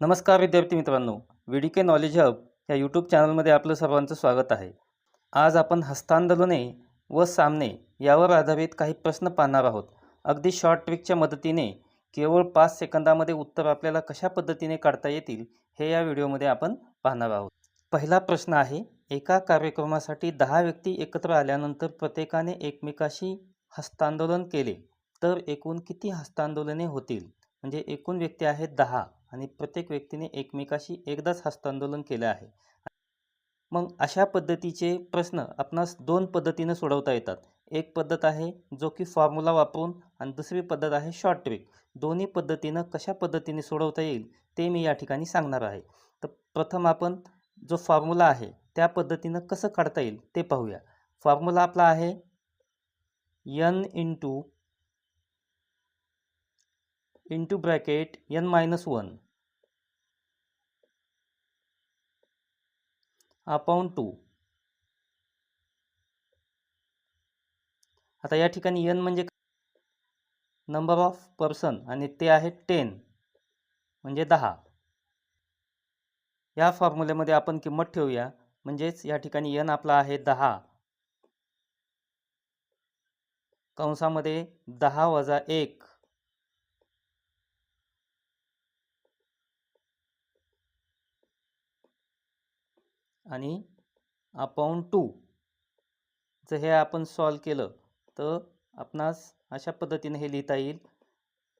नमस्कार विद्यार्थी मित्रांनो V D K knowledge hub या यूट्यूब चॅनलमध्ये आपलं सर्वांचं स्वागत आहे. आज आपण हस्तांदोलने व सामने यावर आधारित काही प्रश्न पाहणार आहोत. अगदी शॉर्ट ट्रिकच्या मदतीने केवळ पाच सेकंदामध्ये उत्तर आपल्याला कशा पद्धतीने काढता येतील हे या व्हिडिओमध्ये आपण पाहणार आहोत. पहिला प्रश्न आहे एका कार्यक्रमासाठी दहा व्यक्ती एकत्र आल्यानंतर प्रत्येकाने एकमेकाशी हस्तांदोलन केले तर एकूण किती हस्तांदोलने होतील? म्हणजे एकूण व्यक्ती आहेत दहा. आणि प्रत्येक व्यक्तीने एकमेकाशी एकदाच हस्तांदोलन केलं आहे. मग अशा पद्धतीचे प्रश्न आपणास दोन पद्धतीनं सोडवता येतात. एक पद्धत आहे जो की फॉर्म्युला वापरून आणि दुसरी पद्धत आहे शॉर्ट ट्रिक दोन्ही पद्धतीनं कशा पद्धतीने सोडवता येईल ते मी या ठिकाणी सांगणार आहे. तर प्रथम आपण जो फॉर्म्युला आहे त्या पद्धतीनं कसं काढता येईल ते पाहूया. फॉर्म्युला आपला आहे n into into bracket n minus one upon two आता या ठिकाणी एन म्हणजे नंबर ऑफ पर्सन आणि ते आहे टेन म्हणजे दहा. या फॉर्म्युलेमध्ये आपण किंमत ठेवूया म्हणजेच या ठिकाणी एन आपला आहे दहा. कंसामध्ये दहा वजा एक. आणि अपॉन टू जर हे आपण सॉल्व केलं तर आपणास अशा पद्धतीने हे लिहिता येईल.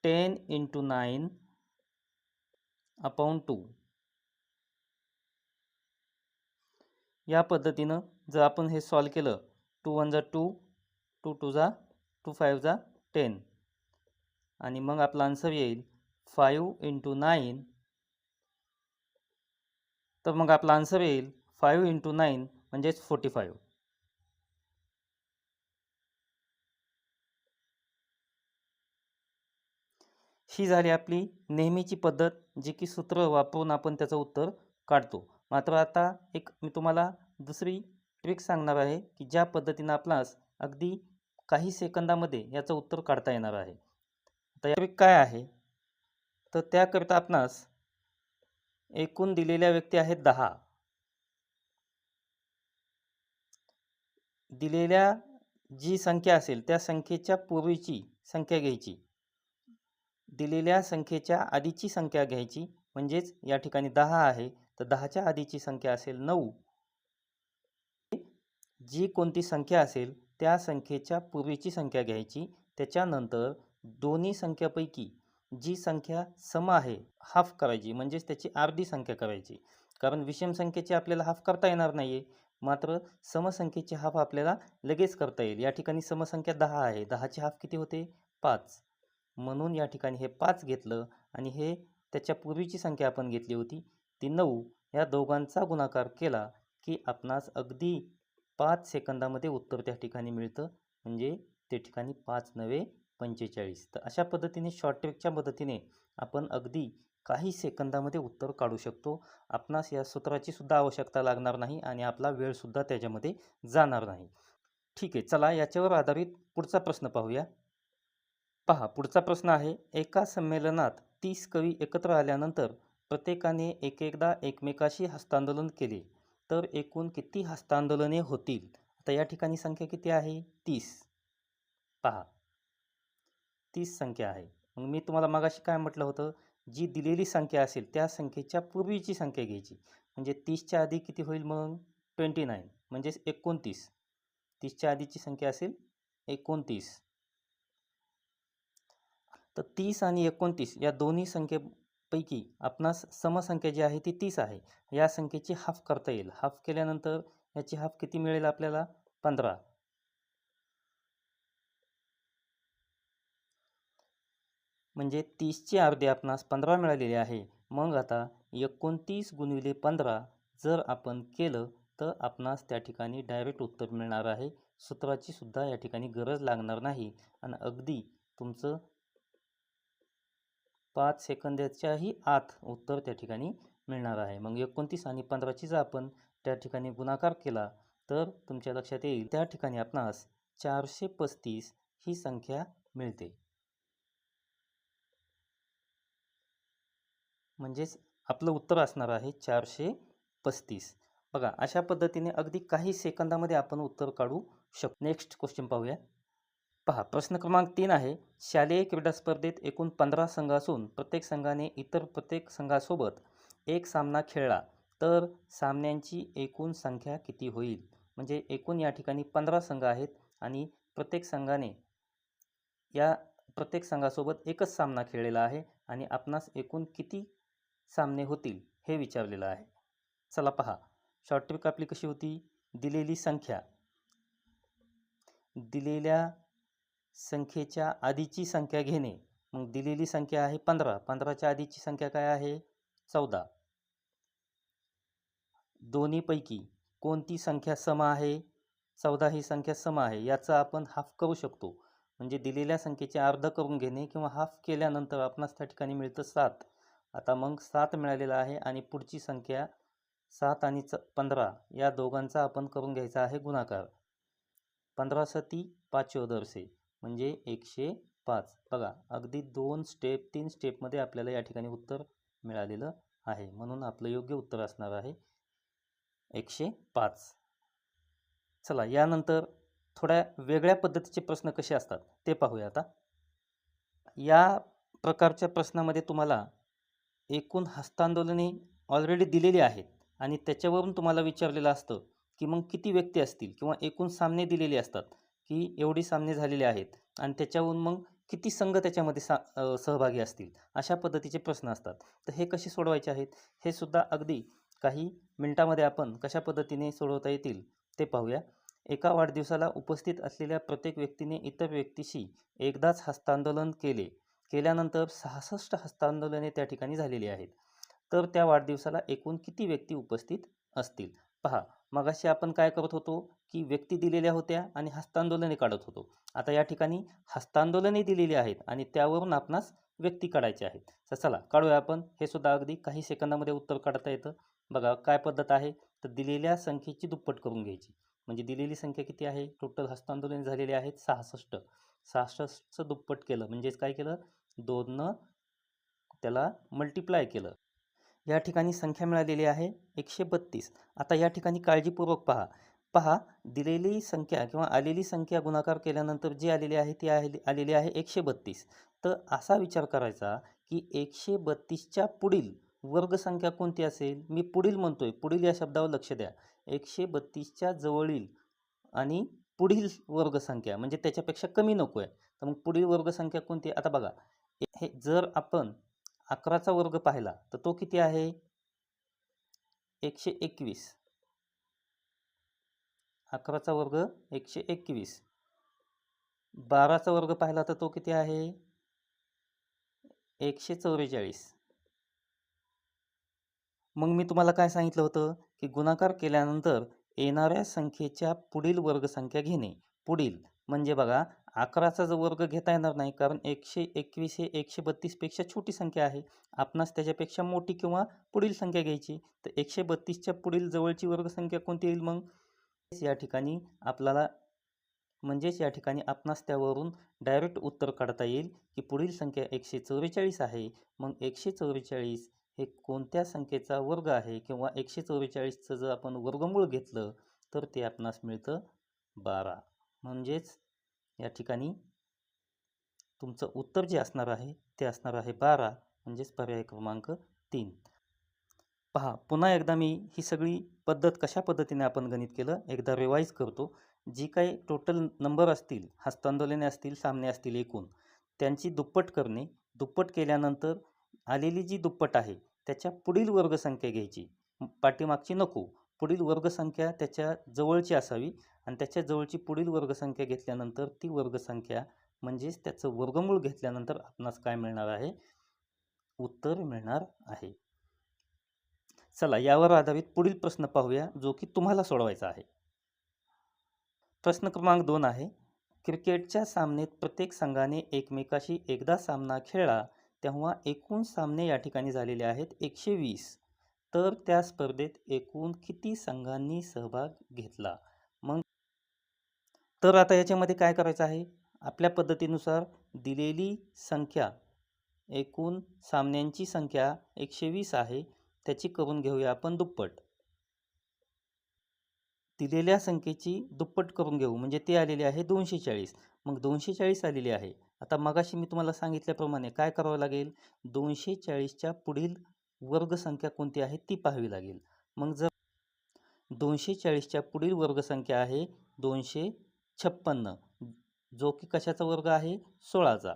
Ten into nine upon two. या पद्धतीनं जर आपण हे सॉल्व केलं टू वन जा टू टू टू जा टू फाईव्ह जा टेन. आणि मग आपला आन्सर येईल फाईव्ह इंटू नाईन. तर मग आपला आन्सर येईल फाईव्ह इंटू नाईन म्हणजेच फोर्टी फाईव्ह. ही झाली आपली नेहमीची पद्धत जी की सूत्र वापरून आपण त्याचं उत्तर काढतो. मात्र आता एक मी तुम्हाला दुसरी ट्रिक सांगणार आहे की ज्या पद्धतीनं आपणास अगदी काही सेकंदामध्ये याचं उत्तर काढता येणार आहे. आता या ट्रिक काय आहे? तर त्याकरिता आपणास एकूण दिलेल्या व्यक्ती आहेत दहा. दिलेल्या जी संख्या असेल त्या संख्येच्या पूर्वीची संख्या घ्यायची. दिलेल्या संख्येच्या आधीची संख्या घ्यायची. म्हणजेच या ठिकाणी दहा आहे. तर दहाच्या आधीची संख्या असेल नऊ. जी कोणती संख्या असेल त्या संख्येच्या पूर्वीची संख्या घ्यायची. त्याच्यानंतर दोन्ही संख्यापैकी जी संख्या सम आहे हाफ करायची. म्हणजेच त्याची अर्धी संख्या करायची. कारण विषम संख्येची आपल्याला हाफ करता येणार नाही आहे मात्र समसंख्येची हाफ आपल्याला लगेच करता येईल. या ठिकाणी समसंख्या दहा आहे. दहाची हाफ किती होते? पाच. म्हणून या ठिकाणी हे पाच घेतलं आणि हे त्याच्या पूर्वीची संख्या आपण घेतली होती ती नऊ. या दोघांचा गुणाकार केला की आपणास अगदी पाच सेकंदामध्ये उत्तर त्या ठिकाणी मिळतं. म्हणजे ते ठिकाणी पाच नवे पंचेचाळीस. तर अशा पद्धतीने शॉर्ट मदतीने आपण अगदी काही सेकंदामध्ये उत्तर काढू शकतो. आपणास या सूत्राची सुद्धा आवश्यकता लागणार नाही आणि आपला वेळसुद्धा त्याच्यामध्ये जाणार नाही. ठीक आहे चला याच्यावर आधारित पुढचा प्रश्न पाहूया. पहा पुढचा प्रश्न आहे एका संमेलनात तीस कवी एकत्र आल्यानंतर प्रत्येकाने एक एकदा एकमेकाशी हस्तांदोलन केले तर एकूण किती हस्तांदोलने होतील? आता या ठिकाणी संख्या किती आहे? तीस. पहा तीस संख्या आहे. मग मी तुम्हाला मगाशी काय म्हटलं होतं? जी दिलेली संख्या असेल त्या संख्येच्या पूर्वीची संख्या घ्यायची. म्हणजे तीसच्या आधी किती होईल मग? Twenty nine. म्हणजेच एकोणतीस. तीसच्या आधीची संख्या असेल एकोणतीस. तर तीस आणि एकोणतीस या दोन्ही संख्येपैकी आपणास समसंख्या जी आहे ती तीस आहे. या संख्येची हाफ करता येईल. हाफ केल्यानंतर याची हाफ किती मिळेल आपल्याला? पंधरा. म्हणजे तीसची अर्धी आपणास पंधरा मिळालेली आहे. मग आता एकोणतीस गुणिले पंधरा जर आपण केलं तर आपणास त्या ठिकाणी डायरेक्ट उत्तर मिळणार आहे. सूत्राची सुद्धा या ठिकाणी गरज लागणार नाही. आणि अगदी तुमचं पाच सेकंदाच्याही आत उत्तर त्या ठिकाणी मिळणार आहे. मग एकोणतीस आणि पंधराची जर आपण त्या ठिकाणी गुणाकार केला तर तुमच्या लक्षात येईल. त्या ठिकाणी आपणास चारशे पस्तीस ही संख्या मिळते. म्हणजेच आपलं उत्तर असणार आहे चारशे पस्तीस. बघा अशा पद्धतीने अगदी काही सेकंदामध्ये आपण उत्तर काढू शकतो. नेक्स्ट क्वेश्चन पाहूया. पहा प्रश्न क्रमांक तीन आहे. शालेय क्रीडा स्पर्धेत एकूण पंधरा संघ असून प्रत्येक संघाने इतर प्रत्येक संघासोबत एक सामना खेळला तर सामन्यांची एकूण संख्या किती होईल? म्हणजे एकूण या ठिकाणी पंधरा संघ आहेत आणि प्रत्येक संघाने या प्रत्येक संघासोबत एकच सामना खेळलेला आहे आणि आपणास एकूण किती सामने होतील हे विचारलेलं आहे. चला पहा शॉर्ट ट्रिक आपली कशी होती? दिलेली संख्या. दिलेल्या संख्येच्या आधीची संख्या घेणे. मग दिलेली संख्या आहे पंधरा. पंधराच्या आधीची संख्या काय आहे? चौदा. दोन्हीपैकी कोणती संख्या सम आहे? चौदा ही संख्या सम आहे. याचा आपण हाफ करू शकतो. म्हणजे दिलेल्या संख्येचे अर्ध करून घेणे किंवा हाफ केल्यानंतर आपणास त्या ठिकाणी मिळतं सात. आता मग सात मिळालेला आहे आणि पुढची संख्या सात आणि च पंधरा या दोघांचा आपण करून घ्यायचा आहे गुणाकार. पंधरा सती पाचोदरसे म्हणजे एकशे पाच. बघा अगदी दोन स्टेप तीन स्टेपमध्ये आपल्याला या ठिकाणी उत्तर मिळालेलं आहे. म्हणून आपलं योग्य उत्तर असणार आहे एकशे पाच. चला यानंतर थोड्या वेगळ्या पद्धतीचे प्रश्न कसे असतात ते पाहूया आता. या प्रकारच्या प्रश्नामध्ये तुम्हाला एकूण हस्तांदोलने ऑलरेडी दिलेली आहेत. आणि त्याच्यावरून तुम्हाला विचारलेलं असतं की मग किती व्यक्ती असतील किंवा एकूण सामने दिलेले असतात की एवढी सामने झालेले आहेत आणि त्याच्यावरून मग किती संघ त्याच्यामध्ये सा सहभागी असतील? अशा पद्धतीचे प्रश्न असतात. तर हे कसे सोडवायचे आहेत? हे सुद्धा अगदी काही मिनटामध्ये आपण कशा पद्धतीने सोडवता येतील ते पाहूया. एका वाढदिवसाला उपस्थित असलेल्या प्रत्येक व्यक्तीने इतर व्यक्तीशी एकदाच हस्तांदोलन केले. केल्यानंतर सहासष्ट हस्तांदोलने त्या ठिकाणी झालेली आहेत. तर त्या वाढदिवसाला एकूण किती व्यक्ती उपस्थित असतील? पहा मगाशी आपण काय करत होतो की व्यक्ती दिलेल्या होत्या आणि हस्तांदोलने काढत होतो. आता या ठिकाणी हस्तांदोलने दिलेली आहेत आणि त्यावरून आपणास व्यक्ती काढायचे आहेत. तर चला काढूया आपण. हे सुद्धा अगदी काही सेकंदामध्ये उत्तर काढता येतं. बघा काय पद्धत आहे? तर दिलेल्या संख्येची दुप्पट करून घ्यायची. म्हणजे दिलेली संख्या किती आहे? टोटल हस्तांदोलन झालेले आहेत सहासष्ट. सहासष्टचं दुप्पट केलं. म्हणजेच काय केलं? दोननं त्याला मल्टिप्लाय केलं. या ठिकाणी संख्या मिळालेली आहे एकशे बत्तीस. आता या ठिकाणी काळजीपूर्वक पहा. पहा दिलेली संख्या किंवा आलेली संख्या गुणाकार केल्यानंतर जी आलेली आहे ती आलेली आलेली आहे एकशे बत्तीस. तर असा विचार करायचा की एकशे बत्तीसच्या पुढील वर्गसंख्या कोणती असेल? मी पुढील म्हणतो आहे पुढील या शब्दावर लक्ष द्या. एकशे बत्तीसच्या जवळील आणि पुढील वर्गसंख्या म्हणजे त्याच्यापेक्षा कमी नको आहे तर मग पुढील वर्गसंख्या कोणती? आता बघा. हे जर आपण अकराचा वर्ग पाहिला तर तो किती आहे? एकशे एकवीस. अकराचा वर्ग एकशे एकवीस. बाराचा वर्ग पाहिला तर तो किती आहे? एकशे चौवेचाळीस. मग मी तुम्हाला काय सांगितलं होतं? की गुणाकार केल्यानंतर येणाऱ्या संख्येच्या पुढील वर्गसंख्या घेणे. पुढील म्हणजे बघा अकराचा जो वर्ग घेता येणार नाही कारण एकशे एकवीस हे एकशे बत्तीसपेक्षा छोटी संख्या आहे. आपणास त्याच्यापेक्षा मोठी किंवा पुढील संख्या घ्यायची तर एकशे बत्तीसच्या पुढील जवळची वर्गसंख्या कोणती येईल मग? या ठिकाणी आपल्याला म्हणजेच या ठिकाणी आपणास त्यावरून डायरेक्ट उत्तर काढता येईल की पुढील संख्या एकशे चौवेचाळीस आहे. मग एकशे चौवेचाळीस हे कोणत्या संख्येचा वर्ग आहे किंवा एकशे चौवेचाळीसचं जर आपण वर्गमूळ घेतलं तर ते आपणास मिळतं बारा. म्हणजेच या ठिकाणी तुमचं उत्तर जे असणार आहे ते असणार आहे बारा म्हणजेच पर्याय क्रमांक तीन. पहा पुन्हा एकदा मी ही सगळी पद्धत कशा पद्धतीने आपण गणित केलं एकदा रिवाईज करतो. जी काही टोटल नंबर असतील हस्तांदोलने असतील सामने असतील एकूण त्यांची दुप्पट करणे दुप्पट केल्यानंतर आलेली जी दुप्पट आहे त्याच्या पुढील वर्गसंख्या घ्यायची. पाठीमागची नको पुढील वर्गसंख्या त्याच्या जवळची असावी आणि त्याच्या जवळची पुढील वर्गसंख्या घेतल्यानंतर ती वर्गसंख्या म्हणजेच त्याचं वर्गमूळ घेतल्यानंतर आपणास काय मिळणार आहे? उत्तर मिळणार आहे. चला यावर आधारित पुढील प्रश्न पाहूया जो की तुम्हाला सोडवायचा आहे. प्रश्न क्रमांक दोन आहे क्रिकेटच्या सामनेत प्रत्येक संघाने एकमेकाशी एकदा सामना खेळला तेव्हा एकूण सामने या ठिकाणी झालेले आहेत एकशे वीस. तर त्या स्पर्धेत एकूण किती संघांनी सहभाग घेतला? मग तर आता याच्यामध्ये काय करायचं आहे? आपल्या पद्धतीनुसार दिलेली संख्या एकूण सामन्यांची संख्या एकशे वीस आहे त्याची करून घेऊया आपण दुप्पट. दिलेल्या संख्येची दुप्पट करून घेऊ म्हणजे ते आलेले आहे दोनशे चाळीस मग दोनशे चाळीस आलेली आहे. आता मगाशी मी तुम्हाला सांगितल्याप्रमाणे काय करावं लागेल? दोनशे चाळीसच्या पुढील वर्गसंख्या कोणती आहे ती पाहावी लागेल. मग जर दोनशे चाळीसच्या पुढील वर्गसंख्या आहे दोनशे छप्पन्न जो की कशाचा वर्ग आहे? सोळाचा.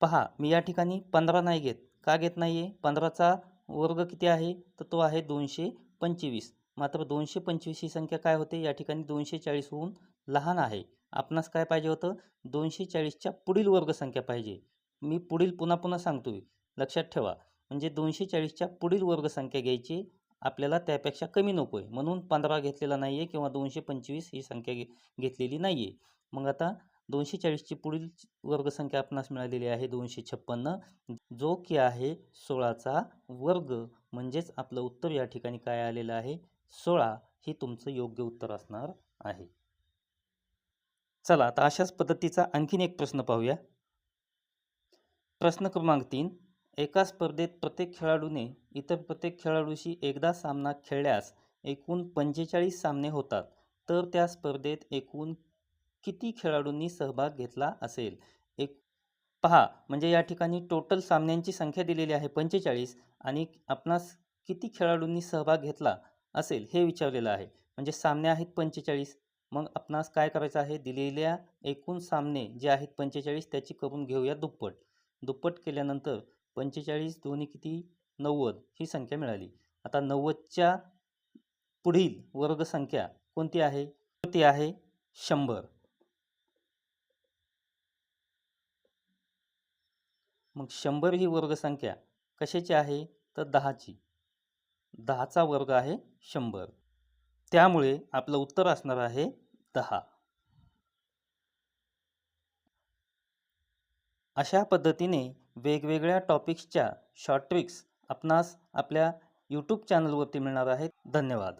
पहा मी या ठिकाणी पंधरा नाही घेत. का घेत नाही आहे पंधराचा वर्ग किती आहे? तर तो आहे दोनशे पंचवीस. मात्र दोनशे पंचवीस ही संख्या काय होते? या ठिकाणी दोनशे चाळीसहून लहान आहे. आपणास काय पाहिजे होतं? दोनशे चाळीसच्या पुढील वर्गसंख्या पाहिजे. मी पुढील पुन्हा पुन्हा सांगतोय. लक्षात ठेवा. म्हणजे दोनशे चाळीसच्या पुढील वर्गसंख्या घ्यायची आपल्याला त्यापेक्षा कमी नको आहे म्हणून पंधरा घेतलेला नाही आहे किंवा दोनशे पंचवीस ही संख्या घे घेतलेली नाही आहे मग आता दोनशे चाळीसची पुढील वर्गसंख्या आपणास मिळालेली आहे दोनशे छप्पन्न जो की आहे सोळाचा वर्ग म्हणजेच आपलं उत्तर या ठिकाणी काय आलेलं आहे? सोळा. हे तुमचं योग्य उत्तर असणार आहे. चला आता अशाच पद्धतीचा आणखीन एक प्रश्न पाहूया. प्रश्न क्रमांक तीन. एका स्पर्धेत प्रत्येक खेळाडूने इतर प्रत्येक खेळाडूशी एकदा सामना खेळल्यास एकूण पंचेचाळीस सामने होतात. तर त्या स्पर्धेत एकूण किती खेळाडूंनी सहभाग घेतला असेल? एक पहा म्हणजे या ठिकाणी टोटल सामन्यांची संख्या दिलेली आहे पंचेचाळीस आणि आपणास किती खेळाडूंनी सहभाग घेतला असेल हे विचारलेलं आहे. म्हणजे सामने आहेत पंचेचाळीस मग आपणास काय करायचं आहे? दिलेल्या एकूण सामने जे आहेत पंचेचाळीस त्याची करून घेऊया दुप्पट. दुप्पट केल्यानंतर पंचेचाळीस दोन्ही किती? नव्वद ही संख्या मिळाली. आता नव्वदच्या पुढील वर्गसंख्या कोणती आहे? ती आहे शंभर. मग शंभर ही वर्गसंख्या कशाची आहे? तर दहाची. दहाचा वर्ग आहे शंभर. त्यामुळे आपलं उत्तर असणार आहे दहा. अशा पद्धतीने वेगवेगळ्या टॉपिक्सच्या शॉर्ट ट्रिक्स आपणास आपल्या यूट्यूब चॅनलवरती मिळणार आहेत. धन्यवाद.